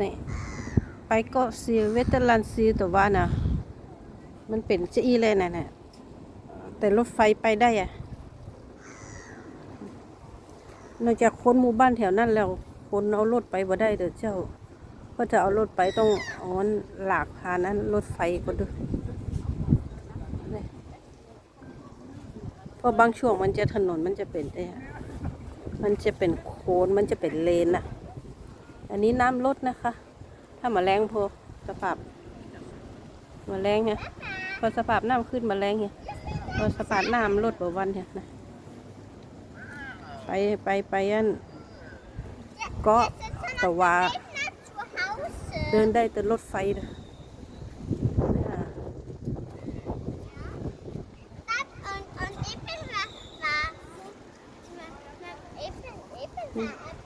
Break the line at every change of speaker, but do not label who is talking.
นี่ไปเก็ซีเวตเตอร์ลันซีตัวว่านะมันเป็นจะอีเลยนะเนี่ยแต่รถไฟไปได้อะนอกจากคนหมู่บ้านแถวนั้นแล้วคนเอารถไปบ่ได้เด้อเจ้าก็จะเอารถไปต้องเออนหลากพานั้นรถไฟก็ดูเพราะบางช่วงมันจะถนนมันจะเป็นเอ้มันจะเป็นโค้นมันจะเป็นเลนอะ อันนี้น้ำลดนะคะ ถ้ามาแรงพอสภาพมาแรงเนี่ยพอสภาพน้ำขึ้นมาแรงเนี่ยพอสภาพน้ำลดบ่วันเนี่ยนะไปไปไปอันก็ะตะวาเดินได้แต่รถไฟนะอืม